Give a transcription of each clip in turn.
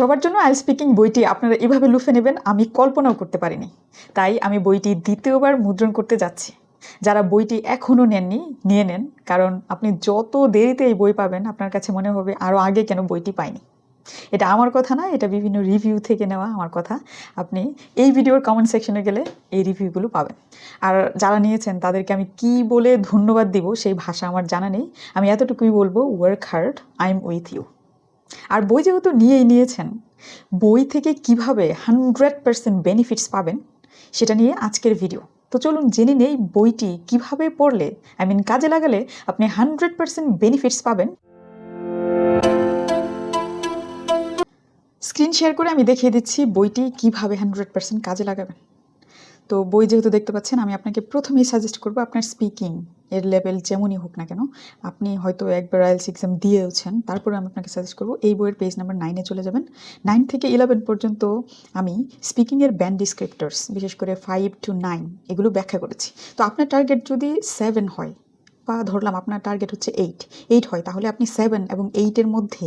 সবার জন্য আইল স্পিকিং বইটি আপনারা এভাবে লুফে নেবেন, আমি কল্পনাও করতে পারিনি। তাই আমি বইটি দ্বিতীয়বার মুদ্রণ করতে যাচ্ছি। যারা বইটি এখনও নেননি, নিয়ে নেন, কারণ আপনি যত দেরিতে এই বই পাবেন, আপনার কাছে মনে হবে আরও আগে কেন বইটি পাইনি। এটা আমার কথা না, এটা বিভিন্ন রিভিউ থেকে নেওয়া আমার কথা। আপনি এই ভিডিওর কমেন্ট সেকশনে গেলে এই রিভিউগুলো পাবেন। আর যারা নিয়েছেন, তাদেরকে আমি কি বলে ধন্যবাদ দিব, সেই ভাষা আমার জানা নেই। আমি এতটুকুই বলব work hard I am with you আর বই যেহেতু নিয়েই নিয়েছেন, বই থেকে কীভাবে হান্ড্রেড পার্সেন্ট বেনিফিটস পাবেন সেটা নিয়ে আজকের ভিডিও। তো চলুন জেনে নেই বইটি কীভাবে পড়লে, আই মিন কাজে লাগালে আপনি হান্ড্রেড পার্সেন্ট বেনিফিটস পাবেন। স্ক্রিন শেয়ার করে আমি দেখিয়ে দিচ্ছি বইটি কীভাবে হান্ড্রেড পার্সেন্ট কাজে লাগাবেন। তো বই যেহেতু দেখতে পাচ্ছেন, আমি আপনাকে প্রথমেই সাজেস্ট করব আপনার স্পিকিং এর লেভেল যেমনই হোক না কেন, আপনি হয়তো একবার আইএলস এক্সাম দিয়েওছেন, তারপরে আমি আপনাকে সাজেস্ট করব এই বইয়ের পেজ নাম্বার নাইনে চলে যাবেন। নাইন থেকে ইলেভেন পর্যন্ত আমি স্পিকিংয়ের ব্যান্ড ডিসক্রিপ্টার্স বিশেষ করে ফাইভ টু নাইন এগুলো ব্যাখ্যা করেছি। তো আপনার টার্গেট যদি সেভেন হয় বা ধরলাম, আপনার টার্গেট হচ্ছে এইট এইট হয়, তাহলে আপনি সেভেন এবং এইটের মধ্যে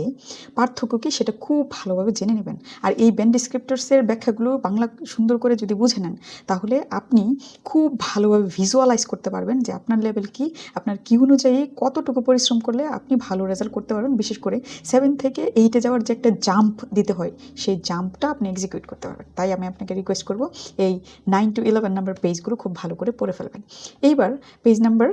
পার্থক্য কি সেটা খুব ভালোভাবে জেনে নেবেন। আর এই ব্যান্ড ডিসক্রিপ্টার্সের ব্যাখ্যাগুলো বাংলা সুন্দর করে যদি বুঝে নেন, তাহলে আপনি খুব ভালোভাবে ভিজুয়ালাইজ করতে পারবেন যে আপনার লেভেল কি, আপনার কি অনুযায়ী কতটুকু পরিশ্রম করলে আপনি ভালো রেজাল্ট করতে পারবেন। বিশেষ করে সেভেন থেকে এইটে যাওয়ার যে একটা জাম্প দিতে হয়, সেই জাম্পটা আপনি এক্সিকিউট করতে পারবেন। তাই আমি আপনাকে রিকোয়েস্ট করব, এই নাইন টু ইলেভেন নাম্বার পেজগুলো খুব ভালো করে পড়ে ফেলবেন। এইবার পেজ নাম্বার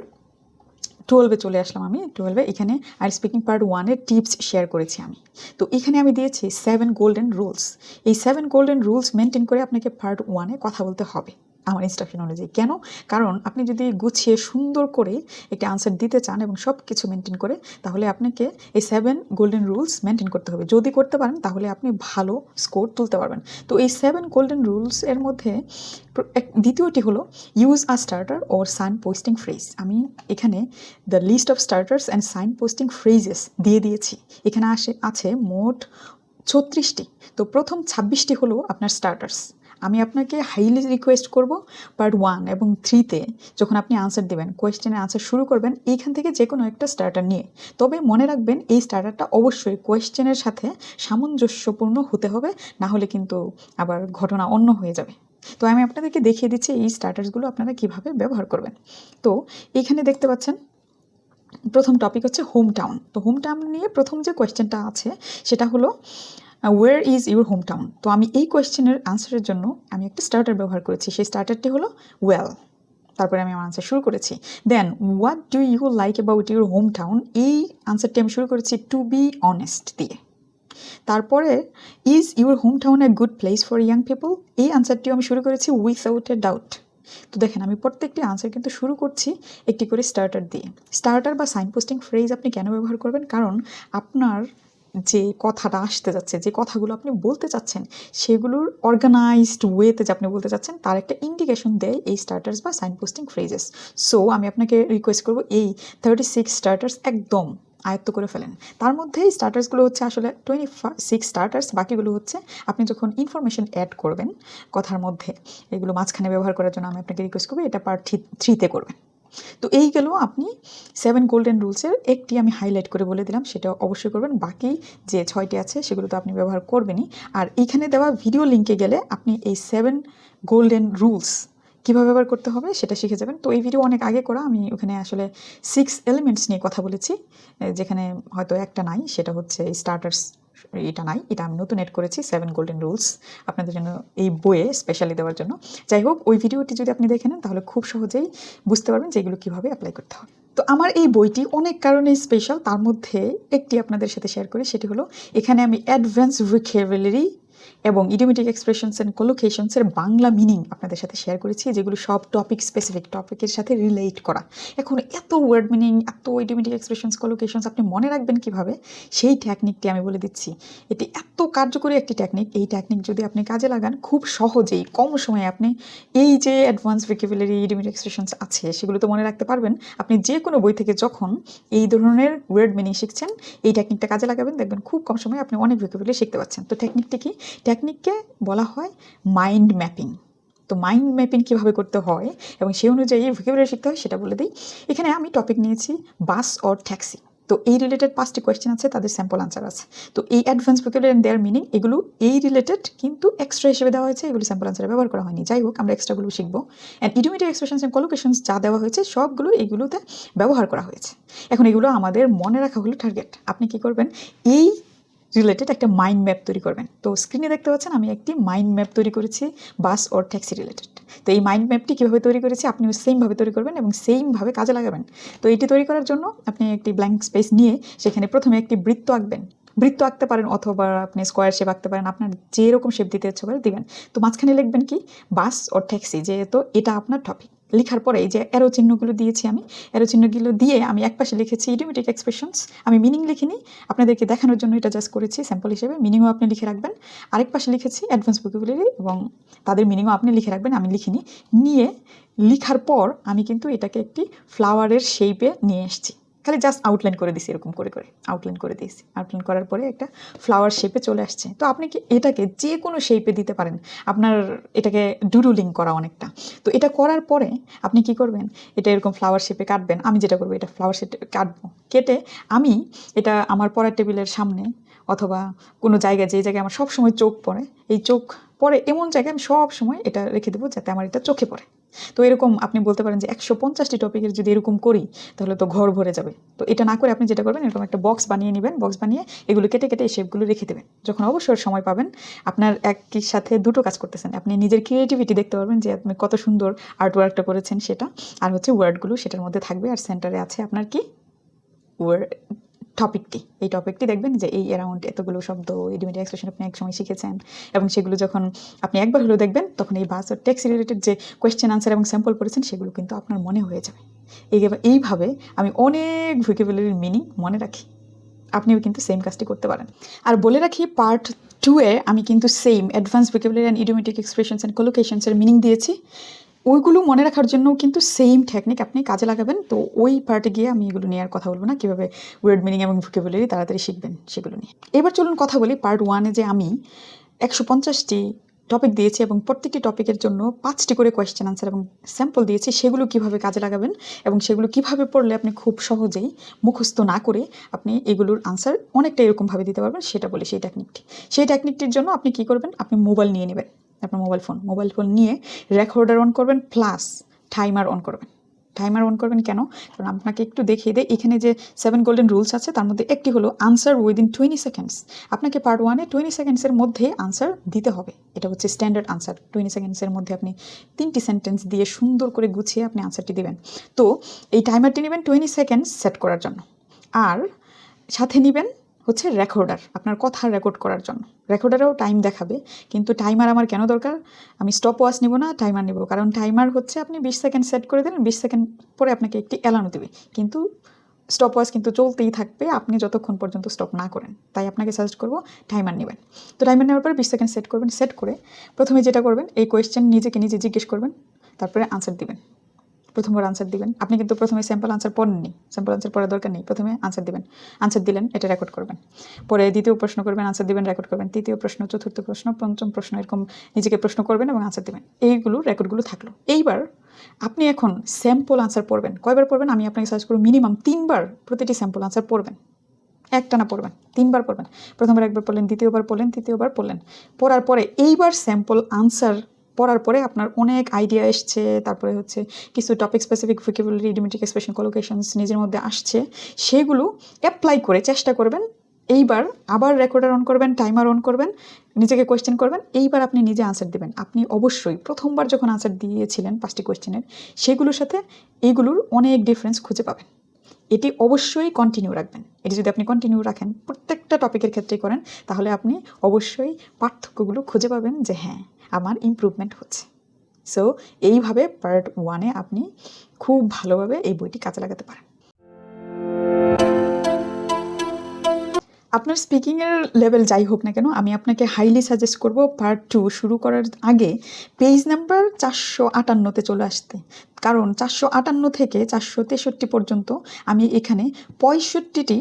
টুয়েলভে চলে আসলাম আমি টুয়েলভে এখানে আর স্পিকিং পার্ট ওয়ানের টিপস শেয়ার করেছি আমি। তো এখানে আমি দিয়েছি সেভেন গোল্ডেন রুলস এই সেভেন গোল্ডেন রুলস মেনটেন করে আপনাকে পার্ট ওয়ানে কথা বলতে হবে। আমার ইনস্ট্রাকশন অনুযায়ী কেন? কারণ আপনি যদি গুছিয়ে সুন্দর করে একটি আনসার দিতে চান এবং সব কিছু মেনটেন করে, তাহলে আপনাকে এই সেভেন গোল্ডেন রুলস মেনটেন করতে হবে। যদি করতে পারেন, তাহলে আপনি ভালো স্কোর তুলতে পারবেন। তো এই সেভেন গোল্ডেন রুলস এর মধ্যে দ্বিতীয়টি হলো use a starter or sign posting phrase আমি এখানে the list of starters and sign posting phrases দিয়ে দিয়েছি। এখানে আসে, আছে মোট ছত্রিশটি। তো প্রথম ছাব্বিশটি হলো আপনার স্টার্টার্স আমি আপনাকে হাইলি রিকোয়েস্ট করব পার্ট ওয়ান এবং থ্রিতে যখন আপনি আনসার দেবেন কোয়েশ্চেনের আনসার শুরু করবেন, এইখান থেকে যে কোনো একটা স্টার্টার নিয়ে। তবে মনে রাখবেন, এই স্টার্টারটা অবশ্যই কোয়েশ্চেনের সাথে সামঞ্জস্যপূর্ণ হতে হবে, না হলে কিন্তু আবার ঘটনা অন্য হয়ে যাবে। তো আমি আপনাদেরকে দেখিয়ে দিচ্ছি এই স্টার্টার্সগুলো আপনারা কীভাবে ব্যবহার করবেন। তো এখানে দেখতে পাচ্ছেন, প্রথম টপিক হচ্ছে হোম টাউন তো হোম টাউন নিয়ে প্রথম যে কোয়েশ্চেনটা আছে, সেটা হলো where is your home town তো আমি এই কোয়েশ্চেনের আনসারের জন্য আমি একটা স্টার্টার ব্যবহার করেছি। সেই স্টার্টারটি হলো ওয়েল তারপরে আমি আমার আনসার শুরু করেছি। Then what do you like about your home town এই আনসারটি আমি শুরু করেছি টু বি অনেস্ট দিয়ে। তারপরে is your home town a good place for young people এই আনসারটিও আমি শুরু করেছি উইথআউট এ ডাউট তো দেখেন, আমি প্রত্যেকটি আনসার কিন্তু শুরু করছি একটি করে স্টার্টার দিয়ে। স্টার্টার বা সাইন পোস্টিং ফ্রেজ আপনি কেন ব্যবহার করবেন? কারণ আপনার যে কথাটা আসতে যাচ্ছে, যে কথাগুলো আপনি বলতে চাচ্ছেন, সেগুলোর অর্গানাইজড ওয়েতে যে আপনি বলতে চাচ্ছেন, তার একটা ইন্ডিকেশন দেয় এই স্টার্টার্স বা সাইন পোস্টিং ফ্রেজেস সো আমি আপনাকে রিকোয়েস্ট করব এই থার্টি সিক্স স্টার্টার্স একদম আয়ত্ত করে ফেলেন। তার মধ্যে স্টার্টার্সগুলো হচ্ছে আসলে টোয়েন্টি সিক্স স্টার্টার্স বাকিগুলো হচ্ছে আপনি যখন ইনফরমেশন অ্যাড করবেন কথার মধ্যে, এগুলো মাঝখানে ব্যবহার করার জন্য আমি আপনাকে রিকোয়েস্ট করব, এটা পার্ট থ্রিতে করবেন। তো এই গেল আপনি সেভেন গোল্ডেন রুলসের একটি আমি হাইলাইট করে বলে দিলাম, সেটা অবশ্যই করবেন। বাকি যে ছয়টি আছে, সেগুলো তো আপনি ব্যবহার করবেনই। আর এইখানে দেওয়া ভিডিও লিঙ্কে গেলে আপনি এই সেভেন গোল্ডেন রুলস কীভাবে ব্যবহার করতে হবে, সেটা শিখে যাবেন। তো এই ভিডিও অনেক আগে করা, আমি ওখানে আসলে সিক্স এলিমেন্টস নিয়ে কথা বলেছি যেখানে হয়তো একটা নাই, সেটা হচ্ছে স্টার্টার্স এটা নাই, এটা আমি নতুন এড করেছি সেভেন গোল্ডেন রুলস আপনাদের জন্য এই বইয়ে স্পেশালি দেওয়ার জন্য। যাই হোক, ওই ভিডিওটি যদি আপনি দেখে নেন, তাহলে খুব সহজেই বুঝতে পারবেন যে এগুলো কীভাবে অ্যাপ্লাই করতে হবে তো আমার এই বইটি অনেক কারণে স্পেশাল তার মধ্যে একটি আপনাদের সাথে শেয়ার করি, সেটি হলো, এখানে আমি অ্যাডভান্স ভোকেবুলারি এবং ইডিওমেটিক এক্সপ্রেশনস অ্যান্ড কোলোকেশনসের বাংলা মিনিং আপনাদের সাথে শেয়ার করেছি, যেগুলো সব টপিক স্পেসিফিক টপিকের সাথে রিলেট করা। এখন এত ওয়ার্ড মিনিং এত ইডিওমেটিক এক্সপ্রেশনস কোলোকেশনস আপনি মনে রাখবেন কীভাবে? সেই টেকনিকটি আমি বলে দিচ্ছি। এটি এত কার্যকরী একটি টেকনিক এই টেকনিক যদি আপনি কাজে লাগান, খুব সহজেই, কম সময়ে আপনি এই যে অ্যাডভান্স ভোকেবুলারি ইডিওমেটিক এক্সপ্রেশনস আছে, সেগুলো তো মনে রাখতে পারবেন। আপনি যে কোনো বই থেকে যখন এই ধরনের ওয়ার্ড মিনিং শিখছেন, এই টেকনিকটা কাজে লাগাবেন, দেখবেন খুব কম সময়ে আপনি অনেক ভোকেবুলারি শিখতে পারছেন। তো টেকনিকটি কি? টেকনিককে বলা হয় মাইন্ড ম্যাপিং তো মাইন্ড ম্যাপিং কীভাবে করতে হয় এবং সেই অনুযায়ী ভোকেবুলারি শিখতে হয় সেটা বলে দিই। এখানে আমি টপিক নিয়েছি বাস অর ট্যাক্সি তো এই রিলেটেড পাঁচটি কোয়েশ্চেন আছে, তাদের স্যাম্পল আনসার আছে। তো এই advance vocabulary and their meaning এগুলো এই রিলেটেড কিন্তু এক্সট্রা হিসেবে দেওয়া হয়েছে, এগুলো স্যাম্পল আনসারে ব্যবহার করা হয়নি। যাই হোক, আমরা এক্সট্রাগুলো শিখব। And idiomatic expressions and collocations যা দেওয়া হয়েছে, সবগুলো এগুলোতে ব্যবহার করা হয়েছে। এখন এগুলো আমাদের মনে রাখা হলো টার্গেট আপনি কি করবেন? এই রিলেটেড একটা মাইন্ড ম্যাপ তৈরি করবেন। তো স্ক্রিনে দেখতে পাচ্ছেন আমি একটি মাইন্ড ম্যাপ তৈরি করেছি বাস ওর ট্যাক্সি রিলেটেড তো এই মাইন্ড ম্যাপটি কীভাবে তৈরি করেছি আপনিও সেমভাবে তৈরি করবেন এবং সেমভাবে কাজে লাগাবেন। তো এটি তৈরি করার জন্য আপনি একটি ব্ল্যাঙ্ক স্পেস নিয়ে সেখানে প্রথমে একটি বৃত্ত আঁকবেন। বৃত্ত আঁকতে পারেন অথবা আপনি স্কোয়ার শেপ আঁকতে পারেন, আপনার যেরকম শেপ দিতে ইচ্ছে করে দিবেন। তো মাঝখানে লিখবেন কি বাস ও ট্যাক্সি যেহেতু এটা আপনার টপিক লেখার পরে এই যে অ্যারো চিহ্নগুলো দিয়েছি আমি অ্যারো চিহ্নগুলো দিয়ে আমি এক পাশে লিখেছি ইডিওমেটিক এক্সপ্রেশনস আমি মিনিং লিখিনি, আপনাদেরকে দেখানোর জন্য এটা জাস্ট করেছি স্যাম্পল হিসেবে। মিনিংও আপনি লিখে রাখবেন। আরেক পাশে লিখেছি অ্যাডভান্স ভোকাবুলারি এবং তাদের মিনিংও আপনি লিখে রাখবেন, আমি লিখিনি। নিয়ে লিখার পর আমি কিন্তু এটাকে একটি ফ্লাওয়ারের শেপে নিয়ে এসেছি। খালি জাস্ট আউটলাইন করে দিছি, এরকম করে করে আউটলাইন করে দিয়েছি। আউটলাইন করার পরে একটা ফ্লাওয়ার শেপে চলে আসছে। তো আপনি কি এটাকে যে কোনো শেপে দিতে পারেন। আপনার এটাকে ডুডুলিং করা অনেকটা। তো এটা করার পরে আপনি কি করবেন? এটা এরকম ফ্লাওয়ার শেপে কাটবেন। আমি যেটা করব, এটা ফ্লাওয়ার শেপে কাটবো। কেটে আমি এটা আমার পড়ার টেবিলের সামনে অথবা কোনো জায়গায়, যে জায়গায় আমার সবসময় চোখ পড়ে, এই চোখ পড়ে এমন জায়গায় আমি সব সময় এটা রেখে দেবো যাতে আমার এটা চোখে পড়ে। তো এরকম আপনি বলতে পারেন যে একশো পঞ্চাশটি টপিকের যদি এরকম করি, তাহলে তো ঘর ভরে যাবে। তো এটা না করে আপনি যেটা করবেন, এরকম একটা বক্স বানিয়ে নেবেন বক্স বানিয়ে এগুলো কেটে কেটে এই শেপগুলো রেখে দেবেন। যখন অবসর সময় পাবেন, আপনার একই সাথে দুটো কাজ করতেছেন। আপনি নিজের ক্রিয়েটিভিটি দেখতে পারবেন যে আপনি কত সুন্দর আর্ট ওয়ার্কটা করেছেন সেটা, আর হচ্ছে ওয়ার্ডগুলো সেটার মধ্যে থাকবে, আর সেন্টারে আছে আপনার কি? ওয়ার্ড টপিকটি এই টপিকটি দেখবেন যে এই অ্যারাউন্ড এতগুলো শব্দ ইডিমেটিক এক্সপ্রেশন আপনি এক সময় শিখেছেন এবং সেগুলো যখন আপনি একবার হলেও দেখবেন, তখন এই বাস টেক্সট রিলেটেড যে কোয়েশ্চেন আনসার এবং স্যাম্পল পড়েছেন, সেগুলো কিন্তু আপনার মনে হয়ে যাবে। এই এইভাবে আমি অনেক ভোকেবুলারির মিনিং মনে রাখি। আপনিও কিন্তু সেম কাজটি করতে পারেন। আর বলে রাখি পার্ট টু এ আমি কিন্তু same advance vocabulary and idiomatic expressions and কলোকেশনসের meaning দিয়েছি। ওইগুলো মনে রাখার জন্যও কিন্তু সেম টেকনিক আপনি কাজে লাগাবেন। তো ওই পার্টে গিয়ে আমি এগুলো নিয়ে আর কথা বলব না। কীভাবে ওয়ার্ড মিনিং এবং ভোকেবুলারি তাড়াতাড়ি শিখবেন সেগুলো নিয়ে। এবার চলুন কথা বলি পার্ট ওয়ানে যে আমি একশো পঞ্চাশটি টপিক দিয়েছি এবং প্রত্যেকটি টপিকের জন্য পাঁচটি করে কোয়েশ্চেন আনসার এবং স্যাম্পল দিয়েছি। সেগুলো কীভাবে কাজে লাগাবেন এবং সেগুলো কীভাবে পড়লে আপনি খুব সহজেই মুখস্থ না করে আপনি এগুলোর আনসার অনেকটা এরকমভাবে দিতে পারবেন, সেটা বলে সেই টেকনিকটি সেই টেকনিকটির জন্য আপনি কি করবেন? আপনি মোবাইল নিয়ে নেবেন। আপনার মোবাইল ফোন মোবাইল ফোন নিয়ে রেকর্ডার অন করবেন প্লাস টাইমার অন করবেন। টাইমার অন করবেন কেন? কারণ আপনাকে একটু দেখিয়ে দেয় এখানে যে সেভেন গোল্ডেন রুলস আছে, তার মধ্যে একটি হলো আনসার উইদিন টোয়েন্টি সেকেন্ডস আপনাকে পার্ট ওয়ানে টোয়েন্টি সেকেন্ডসের মধ্যে আনসার দিতে হবে। এটা হচ্ছে স্ট্যান্ডার্ড আনসার টোয়েন্টি সেকেন্ডসের মধ্যে আপনি তিনটি সেন্টেন্স দিয়ে সুন্দর করে গুছিয়ে আপনি আনসারটি দেবেন। তো এই টাইমারটি নেবেন টোয়েন্টি সেকেন্ডস সেট করার জন্য। আর সাথে নেবেন হচ্ছে রেকর্ডার আপনার কথা রেকর্ড করার জন্য। রেকর্ডারেও টাইম দেখাবে, কিন্তু টাইমার আমার কেন দরকার? আমি স্টপ ওয়াচ নেব না টাইমার নেব। কারণ টাইমার হচ্ছে আপনি বিশ সেকেন্ড সেট করে দিলেন, বিশ সেকেন্ড পরে আপনাকে একটি অ্যালার্ম দেবে। কিন্তু স্টপ ওয়াচ কিন্তু চলতেই থাকবে, আপনি যতক্ষণ পর্যন্ত স্টপ না করেন। তাই আপনাকে সাজেস্ট করব টাইমার নেবেন। তো টাইমার নেওয়ার পরে বিশ সেকেন্ড সেট করবেন সেট করে প্রথমে যেটা করবেন, এই কোয়েশ্চেন নিজেকে নিজে জিজ্ঞেস করবেন, তারপরে আনসার দিবেন। প্রথমবার আনসার দিবেন। আপনি কিন্তু প্রথমে স্যাম্পল আনসার পড়েননি। স্যাম্পল আনসার পড়ার দরকার নেই। প্রথমে আনসার দিবেন। আনসার দিলেন, এটা রেকর্ড করবেন। পরে দ্বিতীয় প্রশ্ন করবেন আনসার দিবেন রেকর্ড করবেন। তৃতীয় প্রশ্ন, চতুর্থ প্রশ্ন, পঞ্চম প্রশ্ন, এরকম নিজেকে প্রশ্ন করবেন এবং আনসার দিবেন। এইগুলো রেকর্ডগুলো থাকল। এইবার আপনি এখন স্যাম্পল আনসার পড়বেন। কয়বার পড়বেন? আমি আপনাকে সার্চ করব মিনিমাম তিনবার প্রতিটি স্যাম্পল আনসার পড়বেন। একটা না পড়বেন। তিনবার পড়বেন। প্রথমবার একবার পড়লেন, দ্বিতীয়বার পড়লেন, তৃতীয়বার পড়লেন। পড়ার পরে এইবার স্যাম্পল আনসার পড়ার পরে আপনার অনেক আইডিয়া এসছে, তারপরে হচ্ছে কিছু topic specific vocabulary idiomatic expression collocations নিজের মধ্যে আসছে, সেগুলো অ্যাপ্লাই করে চেষ্টা করবেন, এইবার আবার রেকর্ডার অন করবেন টাইমার অন করবেন, নিজেকে কোয়েশ্চেন করবেন, এইবার আপনি নিজে আনসার দেবেন। আপনি অবশ্যই প্রথমবার যখন আনসার দিয়েছিলেন পাঁচটি কোয়েশ্চেনের সেগুলোর সাথে এইগুলোর অনেক ডিফারেন্স খুঁজে পাবেন। এটি অবশ্যই কন্টিনিউ রাখবেন। এটি যদি আপনি কন্টিনিউ রাখেন প্রত্যেকটা টপিকের ক্ষেত্রেই করেন, তাহলে আপনি অবশ্যই পার্থক্যগুলো খুঁজে পাবেন যে হ্যাঁ আমার ইমপ্রুভমেন্ট হচ্ছে। সো এইভাবে পার্ট ওয়ানে আপনি খুব ভালোভাবে এই বইটি কাজে লাগাতে পারেন। আপনার স্পিকিংয়ের লেভেল যাই হোক না কেন, আমি আপনাকে হাইলি সাজেস্ট করব পার্ট টু শুরু করার আগে পেজ নাম্বার চারশো আটান্নতে চলে আসতে। কারণ চারশো আটান্ন থেকে চারশো তেষট্টি পর্যন্ত আমি এখানে পঁয়ষট্টিটি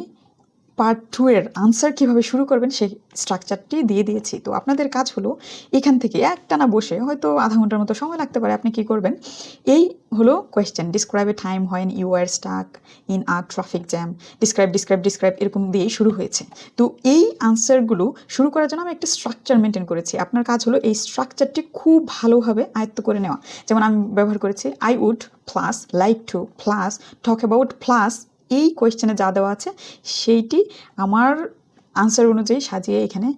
পার্ট টু এর আনসার কীভাবে শুরু করবেন সেই স্ট্রাকচারটি দিয়ে দিয়েছি। তো আপনাদের কাজ হলো এখান থেকে একটানা বসে হয়তো আধা ঘণ্টার মতো সময় লাগতে পারে আপনি কি করবেন? এই হলো question describe a time when you are stuck in a traffic jam describe describe describe এরকম দিয়েই শুরু হয়েছে। তো এই আনসারগুলো শুরু করার জন্য আমি একটা স্ট্রাকচার মেনটেন করেছি। আপনার কাজ হলো এই স্ট্রাকচারটি খুব ভালোভাবে আয়ত্ত করে নেওয়া। যেমন আমি ব্যবহার করেছি I would plus like to plus talk about plus এই কোয়েশ্চেনে যা দেওয়া আছে, সেইটি আমার আনসার অনুযায়ী সাজিয়ে এখানে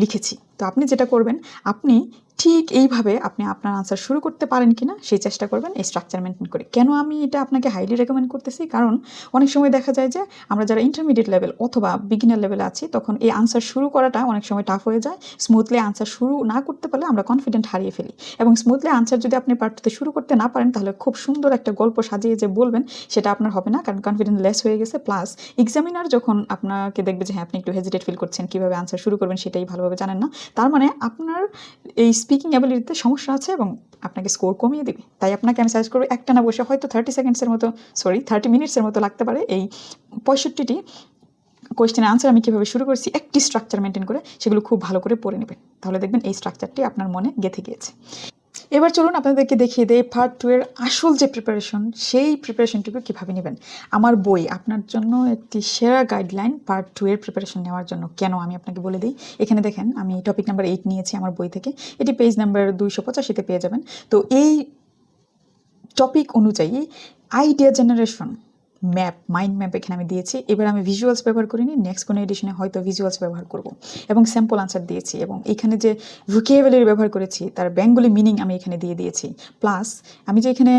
লিখেছি। তো আপনি যেটা করবেন, আপনি ঠিক এইভাবে আপনি আপনার আনসার শুরু করতে পারেন কিনা, সেই চেষ্টা করবেন এই স্ট্রাকচার মেনটেন করে। কেন আমি এটা আপনাকে হাইলি রেকমেন্ড করতেছি? কারণ অনেক সময় দেখা যায় যে আমরা যারা ইন্টারমিডিয়েট লেভেল অথবা বিগিনার লেভেলে আছি, তখন এই আনসার শুরু করাটা অনেক সময় টাফ হয়ে যায়। স্মুথলি আনসার শুরু না করতে পারলে আমরা কনফিডেন্ট হারিয়ে ফেলি। এবং স্মুথলি আনসার যদি আপনি পার্টতে শুরু করতে না পারেন, তাহলে খুব সুন্দর একটা গল্প সাজিয়ে যে বলবেন, সেটা আপনার হবে না। কারণ কনফিডেন্ট লেস হয়ে গেছে। প্লাস এক্সামিনার যখন আপনাকে দেখবে যে হ্যাঁ আপনি একটু হেজিটেট ফিল করছেন, কীভাবে আনসার শুরু করবেন সেটাই ভালোভাবে জানেন না। তার মানে আপনার এই স্পিকিং অ্যাবিলিটিতে সমস্যা আছে এবং আপনাকে স্কোর কমিয়ে দেবে। তাই আপনাকে আমি সাজেস্ট করব একটা না বসে হয়তো থার্টি সেকেন্ডসের মতো সরি থার্টি মিনিটসের মতো লাগতে পারে। এই পঁয়ষট্টিটি কোয়েশ্চেনের আনসার আমি কীভাবে শুরু করছি, একটি স্ট্রাকচার মেনটেন করে সেগুলো খুব ভালো করে পড়ে নেবেন। তাহলে দেখবেন এই স্ট্রাকচারটি আপনার মনে গেঁথে গিয়েছে। এবার চলুন আপনাদেরকে দেখিয়ে দেয় পার্ট টু এর আসল যে প্রিপারেশন সেই প্রিপারেশনটুকু কীভাবে নেবেন? আমার বই, আপনার জন্য একটি সেরা গাইডলাইন পার্ট টু এর প্রিপারেশন নেওয়ার জন্য। কেন আমি আপনাকে বলে দিই? এখানে দেখেন, আমি টপিক নাম্বার এইট নিয়েছি আমার বই থেকে। এটি পেজ নাম্বার দুইশো পঁচাশিতে পেয়ে যাবেন। তো এই টপিক অনুযায়ী idea generation map mind map এখানে আমি দিয়েছি। এবার আমি ভিজুয়ালস ব্যবহার করিনি নেক্সট কোনো এডিশনে হয়তো ভিজুয়ালস ব্যবহার করব। এবং স্যাম্পল আনসার দিয়েছি এবং এখানে যে ভোকেবুলারি ব্যবহার করেছি, তার বেঙ্গলি মিনিং আমি এখানে দিয়ে দিয়েছি। প্লাস আমি যে এখানে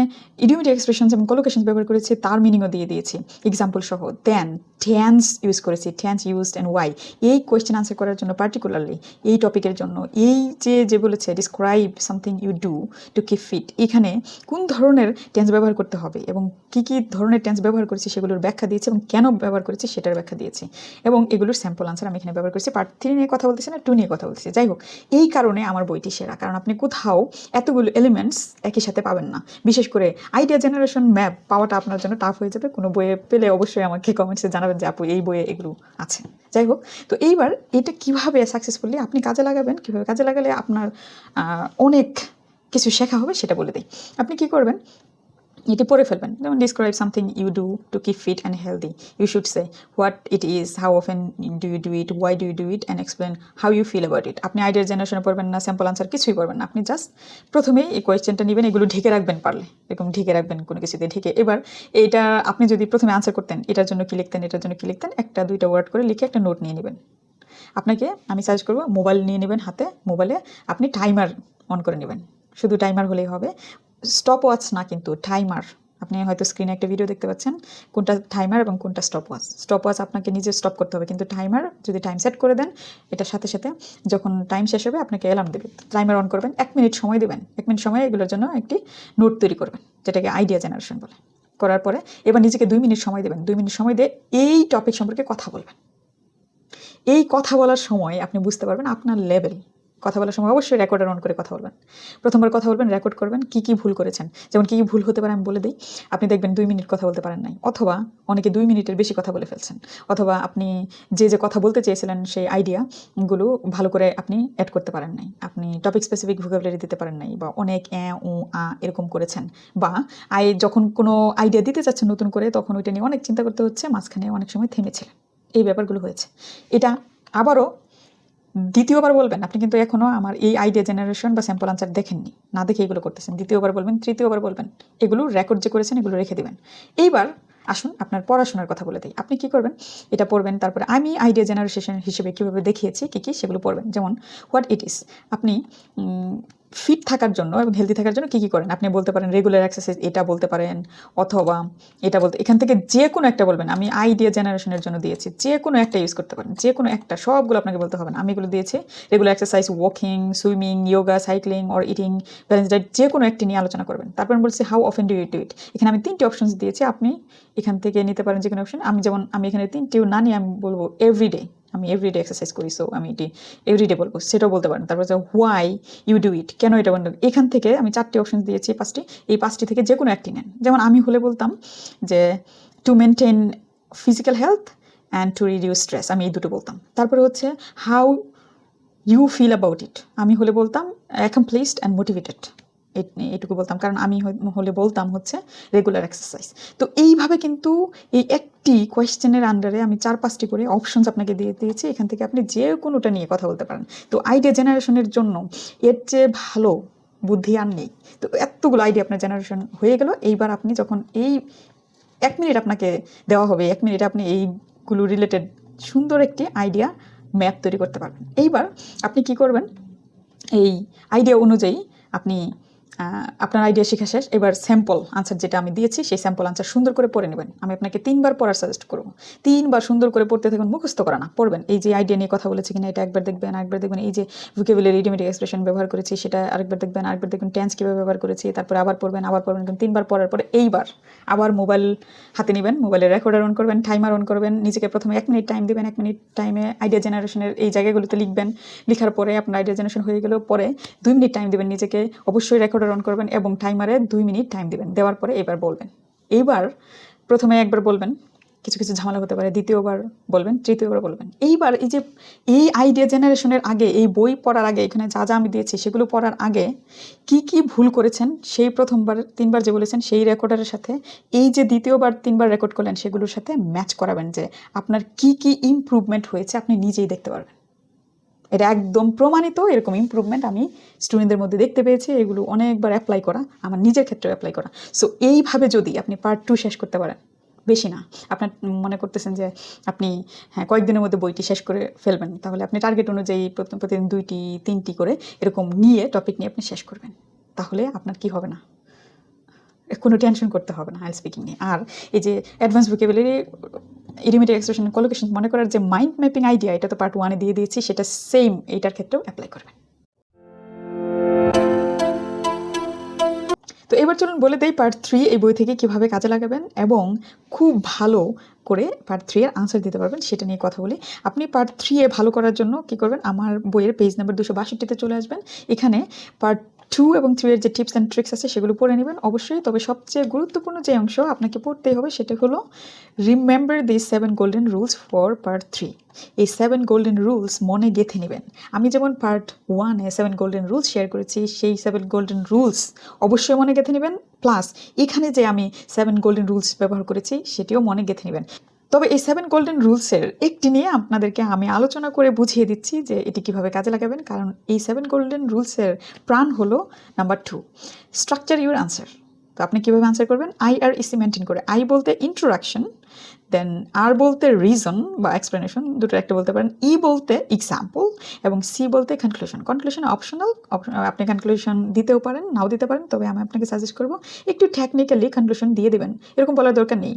ইডিওমেটি এক্সপ্রেশনস এবং কলোকেশনস ব্যবহার করেছি, তার মিনিংও দিয়ে দিয়েছি। এক্সাম্পল সহ দেন ট্যান্স ইউজ করেছি ট্যান্স ইউজড অ্যান্ড ওয়াই এই কোয়েশ্চেন আনসার করার জন্য পার্টিকুলারলি এই টপিকের জন্য, এই যে যে বলেছে describe something you do to keep fit এখানে কোন ধরনের টেন্স ব্যবহার করতে হবে এবং কী কী ধরনের টেন্স ব্যবহার করেছি সেগুলোর ব্যাখ্যা দিয়েছি এবং কেন ব্যবহার করেছি সেটার ব্যাখ্যা দিয়েছি। এবং এগুলোর স্যাম্পল আনসার আমি এখানে ব্যবহার করেছি। পার্ট থ্রি নিয়ে কথা বলতেছি না টু নিয়ে কথা বলতেছি। যাই হোক, এই কারণে আমার বইটি সেরা। কারণ আপনি কোথাও এতগুলো এলিমেন্টস একই সাথে পাবেন না। বিশেষ করে আইডিয়া জেনারেশন ম্যাপ পাওয়াটা আপনার জন্য টাফ হয়ে যাবে। কোনো বইয়ে পেলে অবশ্যই আমাকে কমেন্টসে জানাবেন যে আপু, এই বইয়ে এগুলো আছে। যাই হোক, তো এইবার এটা কীভাবে সাকসেসফুলি আপনি কাজে লাগাবেন, কীভাবে কাজে লাগালে আপনার অনেক কিছু শেখা হবে সেটা বলে দিই। আপনি কি করবেন এটি পড়ে ফেলবেন। যেমন describe something you do to keep fit and healthy you should say what it is how often do you do it why do you do it and explain how you feel about it আপনি আইডিয়ার জেনারেশনে পড়বেন না sample answer কিছুই পড়বেন না। আপনি just প্রথমেই এই কোয়েশ্চেনটা নেবেন, এগুলো ঢেকে রাখবেন পারলে। এরকম ঢেকে রাখবেন, কোনো কিছুতে ঢেকে। এবার এটা আপনি যদি প্রথমে আনসার করতেন, এটার জন্য কি লিখতেন, এটার জন্য কি লিখতেন, একটা, দুইটা ওয়ার্ড করে লিখে একটা নোট নিয়ে নেবেন। আপনাকে আমি সার্চ করব মোবাইল নিয়ে নেবেন হাতে মোবাইলে আপনি টাইমার অন করে নেবেন। শুধু টাইমার হলেই হবে। স্টপ ওয়াচ না কিন্তু টাইমার আপনি হয়তো স্ক্রিনে একটা ভিডিও দেখতে পাচ্ছেন, কোনটা টাইমার এবং কোনটা স্টপ ওয়াচ স্টপ ওয়াচ আপনাকে নিজে স্টপ করতে হবে, কিন্তু টাইমার যদি টাইম সেট করে দেন, এটার সাথে সাথে যখন টাইম শেষ হবে, আপনাকে অ্যালার্ম দেবে। টাইমার অন করবেন, এক মিনিট সময় দেবেন। এক মিনিট সময় এগুলোর জন্য একটি নোট তৈরি করবেন, যেটাকে আইডিয়া জেনারেশন বলে। করার পরে এবার নিজেকে দুই মিনিট সময় দেবেন। দুই মিনিট সময় দিয়ে এই টপিক সম্পর্কে কথা বলবেন। এই কথা বলার সময় আপনি বুঝতে পারবেন আপনার লেভেল কথা বলার সময় অবশ্যই রেকর্ডার অন করে কথা বলবেন। প্রথমবার কথা বলবেন রেকর্ড করবেন, কী কী ভুল করেছেন। যেমন কী কী ভুল হতে পারে আমি বলে দিই, আপনি দেখবেন দুই মিনিট কথা বলতে পারেন নাই। অথবা অনেকে দুই মিনিটের বেশি কথা বলে ফেলছেন। অথবা আপনি যে যে কথা বলতে চেয়েছিলেন সেই আইডিয়াগুলো ভালো করে আপনি অ্যাড করতে পারেন নাই। আপনি টপিক স্পেসিফিক ভোকাবুলারি দিতে পারেন নাই বা অনেক অ্যা উ, আ এরকম করেছেন। বা আই, যখন কোনো আইডিয়া দিতে চাচ্ছেন নতুন করে, তখন ওইটা নিয়ে অনেক চিন্তা করতে হচ্ছে, মাঝখানে অনেক সময় থেমেছিলেন। এই ব্যাপারগুলো হয়েছে। এটা আবারও দ্বিতীয়বার বলবেন, আপনি কিন্তু এখনও আমার এই আইডিয়া জেনারেশন বা স্যাম্পল আনসার দেখেননি। না দেখে এগুলো করতেছেন। দ্বিতীয়বার বলবেন, তৃতীয়বার বলবেন, এগুলো রেকর্ড যে করেছেন, এগুলো রেখে দেবেন। এইবার আসুন আপনার পড়াশোনার কথা বলে দিই। আপনি কি করবেন? এটা পড়বেন, তারপরে আমি আইডিয়া জেনারেশন হিসেবে কীভাবে দেখিয়েছি, কী কী সেগুলো পড়বেন। যেমন হোয়াট ইট ইজ আপনি ফিট থাকার জন্য এবং হেলদি থাকার জন্য কী কী করেন? আপনি বলতে পারেন রেগুলার এক্সারসাইজ এটা বলতে পারেন, অথবা এটা বলতে, এখান থেকে যে কোনো একটা বলবেন, আমি আইডিয়া জেনারেশনের জন্য দিয়েছি, যে কোনো একটা ইউজ করতে পারেন, যে কোনো একটা, সবগুলো আপনাকে বলতে হবে না। আমি এগুলো দিয়েছি regular exercise walking swimming yoga cycling or eating balance diet যে কোনো একটি নিয়ে আলোচনা করবেন। তারপর বলছি how often do you do it এখানে আমি তিনটি অপশনস দিয়েছি, আপনি এখান থেকে নিতে পারেন যে কোনো অপশন আমি যেমন, আমি এখানে তিনটিও না নিয়ে আমি বলব এভরিডে আমি এভরিডে এক্সারসাইজ করি সো আমি এটি এভরিডে বলব, সেটাও বলতে পারেন। তারপর হচ্ছে হোয়াই ইউ ডু ইট কেন এটা বন্ধ এখান থেকে আমি চারটি অপশন দিয়েছি পাঁচটি। এই পাঁচটি থেকে যে কোনো একটি নেন। যেমন আমি হলে বলতাম যে to maintain physical health and to reduce stress আমি এই দুটো বলতাম। তারপরে হচ্ছে how you feel about it আমি হলে বলতাম অ্যাকমপ্লিসড অ্যান্ড মোটিভেটেড এটুকু বলতাম। কারণ আমি হলে বলতাম হচ্ছে রেগুলার এক্সারসাইজ তো এইভাবে কিন্তু এই একটি কোয়েশ্চেনের আন্ডারে আমি চার পাঁচটি করে অপশনস আপনাকে দিয়ে দিয়েছি। এখান থেকে আপনি যে কোনোটা নিয়ে কথা বলতে পারেন। তো আইডিয়া জেনারেশনের জন্য এর চেয়ে ভালো বুদ্ধি আর নেই। তো এতগুলো আইডিয়া আপনার জেনারেশন হয়ে গেল। এইবার আপনি যখন এই এক মিনিট আপনাকে দেওয়া হবে, এক মিনিটে আপনি এইগুলো রিলেটেড সুন্দর একটি আইডিয়া ম্যাপ তৈরি করতে পারবেন। এইবার আপনি কি করবেন? এই আইডিয়া অনুযায়ী আপনি আপনার আইডিয়া শেখা শেষ। এবার স্যাম্পল আনসার যেটা আমি দিয়েছি, সেই স্যাম্পল আনসার সুন্দর করে পড়ে নেবেন। আমি আপনাকে তিনবার পড়ার সাজেস্ট করব। তিনবার সুন্দর করে পড়তে থাকুন, মুখস্থ করা না, পড়বেন। এই যে আইডিয়া নিয়ে কথা বলেছি কিনা, এটা একবার দেখবেন, আরেকবার দেখবেন। এই যে ভুকেবুলারি ইডিমেটিক এক্সপ্রেশন ব্যবহার করেছি, সেটা আরেকবার দেখবেন আরেকবার দেখবেন টেন্স কীভাবে ব্যবহার করেছি, তারপরে আবার পড়বেন আবার পড়বেন, কিন্তু তিনবার পড়ার পরে এইবার আবার মোবাইল হাতে নেবেন মোবাইলের রেকর্ডার অন করবেন টাইমার অন করবেন, নিজেকে প্রথমে এক মিনিট টাইম দিবেন, এক মিনিট টাইমে আইডিয়া জেনারেশনের এই জায়গাগুলোতে লিখবেন। লিখার পরে আপনার আইডিয়া জেনারেশন হয়ে গেলেও পরে দুই মিনিট টাইম দিবেন নিজেকে। অবশ্যই রেকর্ডার অন করবেন এবং টাইমারে দুই মিনিট টাইম দিবেন। দেওয়ার পরে এবার বলবেন। এইবার প্রথমে একবার বলবেন, কিছু কিছু ঝামেলা হতে পারে, দ্বিতীয়বার বলবেন, তৃতীয়বার বলবেন। এইবার এই যে এই আইডিয়া জেনারেশনের আগে, এই বই পড়ার আগে, এখানে যা যা আমি দিয়েছি, সেগুলো পড়ার আগে কি কি ভুল করেছেন, সেই প্রথমবার, তিনবার যে বলেছেন, সেই রেকর্ডারের সাথে, এই যে দ্বিতীয়বার, তিনবার রেকর্ড করলেন, সেগুলোর সাথে ম্যাচ করাবেন যে আপনার কি কি ইমপ্রুভমেন্ট হয়েছে, আপনি নিজেই দেখতে পারবেন। এটা একদম প্রমাণিত, এরকম ইমপ্রুভমেন্ট আমি স্টুডেন্টদের মধ্যে দেখতে পেয়েছি, এগুলো অনেকবার অ্যাপ্লাই করা, আমার নিজের ক্ষেত্রে অ্যাপ্লাই করা। সো এইভাবে যদি আপনি পার্ট টু শেষ করতে পারেন, বেশি না, আপনার মনে করতেছেন যে আপনি হ্যাঁ কয়েকদিনের মধ্যে বইটি শেষ করে ফেলবেন, তাহলে আপনি টার্গেট অনুযায়ী প্রতি- প্রতিদিন দুইটি, তিনটি করে এরকম নিয়ে টপিক নিয়ে আপনি শেষ করবেন, তাহলে আপনার কি হবে না? কোনো টেনশন করতে হবে না হাই স্পিকিং নিয়ে আর এই যে advance vocabulary idiomatic expression collocation মনে করার যে মাইন্ড ম্যাপিং আইডিয়া এটা তো পার্ট ওয়ানে দিয়ে দিয়েছি, সেটা সেম এইটার ক্ষেত্রেও অ্যাপ্লাই করবেন। তো এবার চলুন বলে দেই পার্ট থ্রি এই বই থেকে কীভাবে কাজে লাগাবেন এবং খুব ভালো করে পার্ট থ্রি এর আনসার দিতে পারবেন, সেটা নিয়ে কথা বলি। আপনি পার্ট থ্রি এ ভালো করার জন্য কি করবেন? আমার বইয়ের পেজ নাম্বার দুশো বাষট্টিতে চলে আসবেন। এখানে পার্ট টু এবং থ্রি এর যে টিপস অ্যান্ড ট্রিক্স আছে, সেগুলো পড়ে নেবেন অবশ্যই। তবে সবচেয়ে গুরুত্বপূর্ণ যে অংশ আপনাকে পড়তেই হবে, সেটা হলো remember the seven golden rules for part three এই সেভেন গোল্ডেন রুলস মনে গেঁথে নেবেন। আমি যেমন পার্ট ওয়ানে সেভেন গোল্ডেন রুলস শেয়ার করেছি, সেই সেভেন গোল্ডেন রুলস অবশ্যই মনে গেঁথে নেবেন। প্লাস এখানে যে আমি সেভেন গোল্ডেন রুলস ব্যবহার করেছি, সেটিও মনে গেঁথে নেবেন। তবে এই সেভেন গোল্ডেন রুলসের একটি নিয়ে আপনাদেরকে আমি আলোচনা করে বুঝিয়ে দিচ্ছি যে এটি কীভাবে কাজে লাগাবেন। কারণ এই সেভেন গোল্ডেন রুলসের প্রাণ হলো number two structure your answer তো আপনি কীভাবে আনসার করবেন? আই আর ইসি মেনটেন করে। আই বলতে ইন্ট্রোডাকশন দেন আর বলতে রিজন বা এক্সপ্লেনেশন দুটো একটা বলতে পারেন। ই বলতে এক্সাম্পল এবং সি বলতে কনক্লুশন কনক্লুশন অপশনাল আপনি কনক্লুশন দিতেও পারেন, নাও দিতে পারেন, তবে আমি আপনাকে সাজেস্ট করব, একটু টেকনিক্যালি কনক্লুশন দিয়ে দেবেন। এরকম বলার দরকার নেই।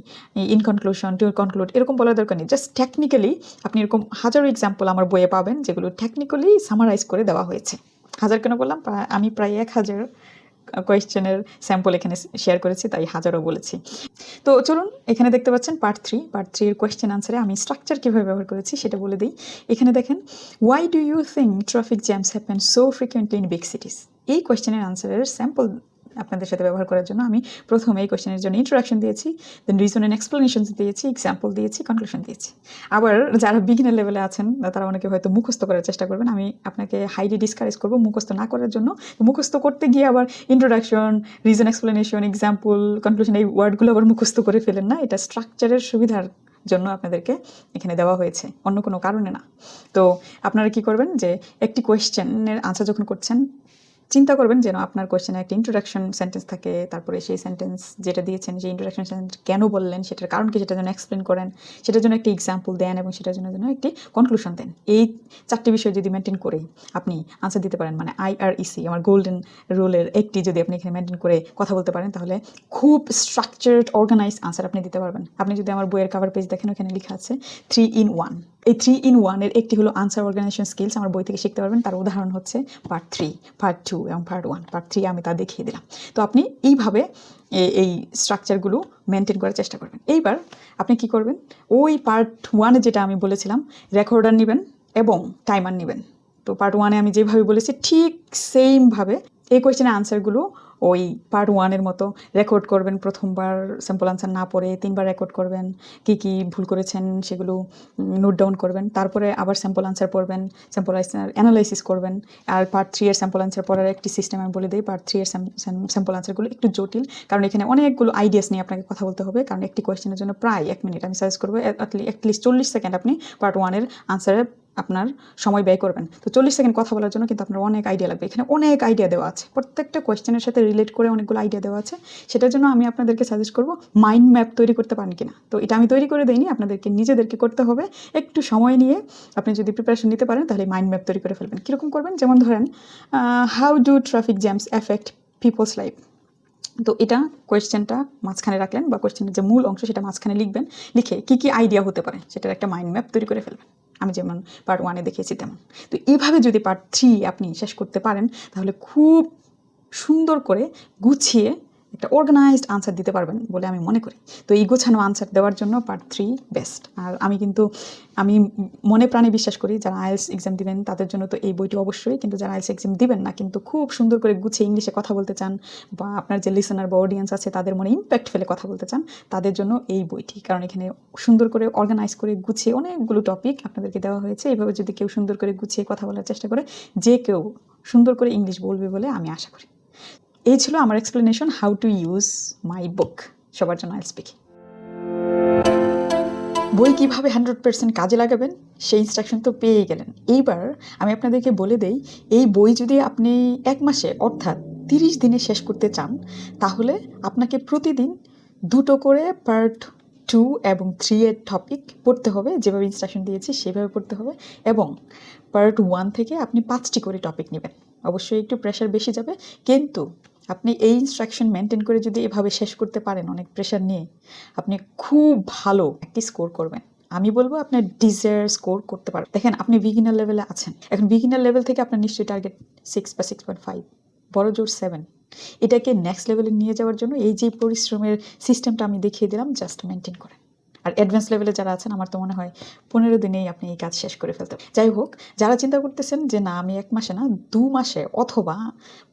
ইন কনক্লুশন টু কনক্লুড এরকম বলার দরকার নেই। জাস্ট টেকনিক্যালি আপনি এরকম হাজারো এক্সাম্পল আমার বইয়ে পাবেন, যেগুলো টেকনিক্যালি সামারাইজ করে দেওয়া হয়েছে। হাজার কেন বললাম? আমি প্রায় এক হাজার কোয়েশ্চেনের স্যাম্পল এখানে শেয়ার করেছি, তাই হাজারও বলেছি। তো চলুন, এখানে দেখতে পাচ্ছেন পার্ট থ্রি পার্ট থ্রির কোয়েশ্চেন আনসারে আমি স্ট্রাকচার কীভাবে ব্যবহার করেছি সেটা বলে দিই। এখানে দেখেন why do you think traffic jams happen so frequently in big cities এই কোয়েশ্চেনের আনসারের স্যাম্পল আপনাদের সাথে ব্যবহার করার জন্য আমি প্রথমে এই কোয়েশ্চেনের জন্য ইন্ট্রোডাকশন দিয়েছি দেন রিজন অ্যান্ড এক্সপ্লেনেশনস দিয়েছি এক্সাম্পল দিয়েছি কনক্লুশন দিয়েছি। আবার যারা বিগিনার লেভেলে আছেন, তারা অনেকে হয়তো মুখস্থ করার চেষ্টা করবেন। আমি আপনাকে হাইলি ডিসকারেজ করব মুখস্থ না করার জন্য। মুখস্থ করতে গিয়ে আবার introduction reason explanation example conclusion এই ওয়ার্ডগুলো আবার মুখস্থ করে ফেলেন না। এটা স্ট্রাকচারের সুবিধার জন্য আপনাদেরকে এখানে দেওয়া হয়েছে। অন্য কোনো কারণে না। তো আপনারা কি করবেন যে, একটি কোয়েশ্চেনের আনসার যখন করছেন চিন্তা করবেন যেন আপনার কোয়েশ্চেনে একটা ইন্ট্রোডাকশন সেন্টেন্স থাকে, তারপরে সেই সেন্টেন্স যেটা দিয়েছেন, যে ইন্ট্রোডাকশন সেন্টেন্স কেন বললেন, সেটার কারণ কি সেটার জন্য এক্সপ্লেন করেন, সেটার জন্য একটি এক্সাম্পল দেন এবং সেটার জন্য যেন একটি কনক্লুশন দেন। এই চারটি বিষয় যদি মেনটেন করে আপনি আনসার দিতে পারেন মানে আই আর ইসি আমার গোল্ডেন রোলের একটি যদি আপনি এখানে মেনটেন করে কথা বলতে পারেন, তাহলে খুব স্ট্রাকচার্ড অর্গানাইজ আনসার আপনি দিতে পারবেন। আপনি যদি আমার বইয়ের কাভার পেজ দেখেন, ওখানে লেখা আছে থ্রি ইন ওয়ান এই থ্রি ইন ওয়ানের একটি হলো আনসার অর্গানাইজেশন স্কিলস আমার বই থেকে শিখতে পারবেন। তার উদাহরণ হচ্ছে পার্ট থ্রি পার্ট টু এবং পার্ট ওয়ান পার্ট থ্রি আমি তা দেখিয়ে দিলাম। তো আপনি এইভাবে এই স্ট্রাকচারগুলো মেনটেন করার চেষ্টা করবেন। এইবার আপনি কি করবেন? ওই পার্ট ওয়ানে যেটা আমি বলেছিলাম রেকর্ডার নেবেন এবং টাইমার নেবেন। তো পার্ট ওয়ানে আমি যেভাবে বলেছি, ঠিক সেমভাবে এই কোয়েশ্চেনের আনসারগুলো ওই পার্ট ওয়ানের মতো রেকর্ড করবেন, প্রথমবার স্যাম্পল আনসার না পড়ে তিনবার রেকর্ড করবেন, কী কী ভুল করেছেন সেগুলো নোট ডাউন করবেন, তারপরে আবার স্যাম্পল আনসার পড়বেন স্যাম্পল আনসার অ্যানালাইসিস করবেন, আর পার্ট থ্রি এর স্যাম্পল আনসার পড়ার একটি সিস্টেম আমি বলে দিই পার্ট থ্রি এর স্যাম্পল আনসারগুলো একটু জটিল, কারণ এখানে অনেকগুলো আইডিয়াস নিয়ে আপনাকে কথা বলতে হবে, কারণ একটি কোয়েশ্চেনের জন্য প্রায় এক মিনিট আমি সাজেস্ট করব অ্যাটলিস্ট চল্লিশ সেকেন্ড আপনি পার্ট ওয়ানের আনসারে আপনার সময় ব্যয় করবেন। তো চল্লিশ সেকেন্ড কথা বলার জন্য কিন্তু আপনার অনেক আইডিয়া লাগবে। এখানে অনেক আইডিয়া দেওয়া আছে। প্রত্যেকটা কোয়েশ্চেনের সাথে রিলেট করে অনেকগুলো আইডিয়া দেওয়া আছে। সেটার জন্য আমি আপনাদেরকে সাজেস্ট করব মাইন্ড ম্যাপ তৈরি করতে পারেন কিনা। তো এটা আমি তৈরি করে দিইনি, আপনাদেরকে, নিজেদেরকে করতে হবে। একটু সময় নিয়ে আপনি যদি প্রিপারেশন নিতে পারেন, তাহলে মাইন্ড ম্যাপ তৈরি করে ফেলবেন। কীরকম করবেন? যেমন ধরেন how do traffic jams effect people's life তো এটা কোয়েশ্চেনটা মাঝখানে রাখলেন বা কোয়েশ্চেনের যে মূল অংশ সেটা মাঝখানে লিখবেন। লিখে কি কি আইডিয়া হতে পারে সেটার একটা মাইন্ড ম্যাপ তৈরি করে ফেলবেন। আমি যেমন পার্ট ওয়ানে দেখেছি তেমন। তো এভাবে যদি পার্ট থ্রি আপনি শেষ করতে পারেন, তাহলে খুব সুন্দর করে গুছিয়ে একটা অর্গানাইজড আনসার দিতে পারবেন বলে আমি মনে করি। তো এই গোছানো আনসার দেওয়ার জন্য পার্ট থ্রি বেস্ট আর আমি কিন্তু, আমি মনে প্রাণে বিশ্বাস করি যারা আইএলস এক্সাম দিবেন তাদের জন্য তো এই বইটি অবশ্যই। কিন্তু যারা আইএলস এক্সাম দিবেন না কিন্তু খুব সুন্দর করে গুছিয়ে ইংলিশে কথা বলতে চান বা আপনার যে লিসনার বা অডিয়েন্স আছে তাদের মনে ইম্প্যাক্ট ফেলে কথা বলতে চান, তাদের জন্য এই বইটি। কারণ এখানে সুন্দর করে অর্গানাইজ করে গুছিয়ে অনেকগুলো টপিক আপনাদেরকে দেওয়া হয়েছে। এইভাবে যদি কেউ সুন্দর করে গুছিয়ে কথা বলার চেষ্টা করে, যে কেউ সুন্দর করে ইংলিশ বলবে বলে আমি আশা করি। এই ছিল আমার explanation how to use my book সবার জন্য আইল স্পিকিং বই কীভাবে হান্ড্রেড পার্সেন্ট কাজে লাগাবেন, সেই ইনস্ট্রাকশন তো পেয়ে গেলেন। এইবার আমি আপনাদেরকে বলে দেই, এই বই যদি আপনি এক মাসে অর্থাৎ তিরিশ দিনে শেষ করতে চান, তাহলে আপনাকে প্রতিদিন দুটো করে পার্ট টু এবং থ্রি এর টপিক পড়তে হবে। যেভাবে ইনস্ট্রাকশন দিয়েছি, সেভাবে পড়তে হবে এবং পার্ট ওয়ান থেকে আপনি পাঁচটি করে টপিক নেবেন। অবশ্যই একটু প্রেশার বেশি যাবে, কিন্তু আপনি এই ইনস্ট্রাকশন মেনটেন করে যদি এভাবে শেষ করতে পারেন অনেক প্রেশার নিয়ে, আপনি খুব ভালো একটি স্কোর করবেন। আমি বলব আপনার ডিজায়ার স্কোর করতে পারবেন। দেখেন, আপনি বিগিনার লেভেলে আছেন। এখন বিগিনার লেভেল থেকে আপনার নিশ্চয়ই টার্গেট সিক্স বা সিক্স পয়েন্ট ফাইভ বড় জোর সেভেন এটাকে নেক্সট লেভেলে নিয়ে যাওয়ার জন্য এই যে পরিশ্রমের সিস্টেমটা আমি দেখিয়ে দিলাম জাস্ট মেনটেন করেন। আর অ্যাডভান্স লেভেলে যারা আছেন, আমার তো মনে হয় পনেরো দিনেই আপনি এই কাজ শেষ করে ফেলতে। যাই হোক, যারা চিন্তা করতেছেন যে না, আমি এক মাসে না, দু মাসে অথবা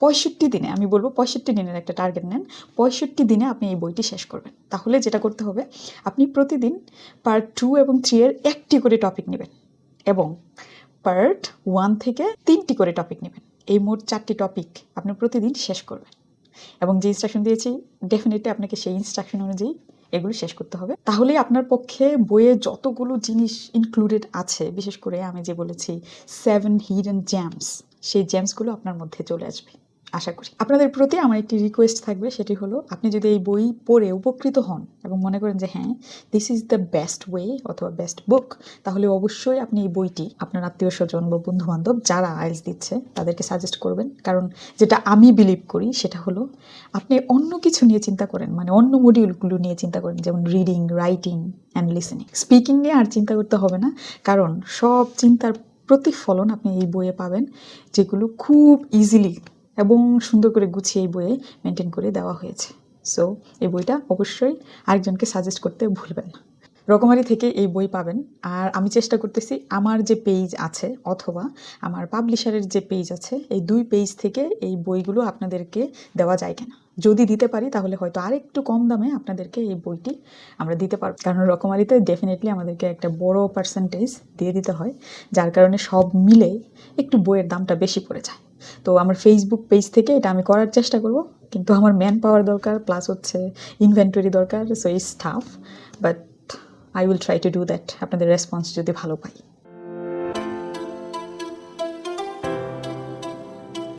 পঁয়ষট্টি দিনে, আমি বলব পঁয়ষট্টি দিনের একটা টার্গেট নেন, পঁয়ষট্টি দিনে আপনি এই বইটি শেষ করবেন। তাহলে যেটা করতে হবে, আপনি প্রতিদিন পার্ট টু এবং থ্রি এর একটি করে টপিক নেবেন এবং পার্ট ওয়ান থেকে তিনটি করে টপিক নেবেন। এই মোট চারটি টপিক আপনি প্রতিদিন শেষ করবেন। এবং যে ইনস্ট্রাকশন দিয়েছি ডেফিনেটলি আপনাকে সেই ইনস্ট্রাকশন অনুযায়ী এগুলো শেষ করতে হবে। তাহলেই আপনার পক্ষে বইয়ে যতগুলো জিনিস ইনক্লুডেড আছে, বিশেষ করে আমি যে বলেছি সেভেন হিডেন জ্যামস সেই জ্যামসগুলো আপনার মধ্যে চলে আসবে। আশা করি। আপনাদের প্রতি আমার একটি রিকোয়েস্ট থাকবে, সেটি হলো, আপনি যদি এই বই পড়ে উপকৃত হন এবং মনে করেন যে হ্যাঁ this is the best way অথবা বেস্ট বুক তাহলে অবশ্যই আপনি এই বইটি আপনার আত্মীয় স্বজন বা বন্ধু বান্ধব যারা আইলস দিচ্ছে, তাদেরকে সাজেস্ট করবেন। কারণ যেটা আমি বিলিভ করি, সেটা হলো, আপনি অন্য কিছু নিয়ে চিন্তা করেন মানে অন্য মডিউলগুলো নিয়ে চিন্তা করেন, যেমন reading writing and listening speaking নিয়ে আর চিন্তা করতে হবে না, কারণ সব চিন্তার প্রতিফলন আপনি এই বইয়ে পাবেন, যেগুলো খুব ইজিলি এবং সুন্দর করে গুছিয়ে এই বইয়ে মেনটেন করে দেওয়া হয়েছে। সো এই বইটা অবশ্যই আরেকজনকে সাজেস্ট করতে ভুলবেন না। রকমারি থেকে এই বই পাবেন। আর আমি চেষ্টা করতেছি আমার যে পেজ আছে অথবা আমার পাবলিশারের যে পেজ আছে, এই দুই পেজ থেকে এই বইগুলো আপনাদেরকে দেওয়া যায় কিনা। যদি দিতে পারি, তাহলে হয়তো আরেকটু কম দামে আপনাদেরকে এই বইটি আমরা দিতে পারব। কারণ রকমারিতে ডেফিনেটলি আমাদেরকে একটা বড় পার্সেন্টেজ দিয়ে দিতে হয়, যার কারণে সব মিলে একটু বইয়ের দামটা বেশি পড়ে যায়। তো আমার ফেসবুক পেজ থেকে এটা আমি করার চেষ্টা করব। কিন্তু আমার ম্যান পাওয়ার দরকার প্লাস হচ্ছে ইনভেন্টরি দরকার so is stuff but I will try to do that আপনাদের রেসপন্স যদি ভালো পাই।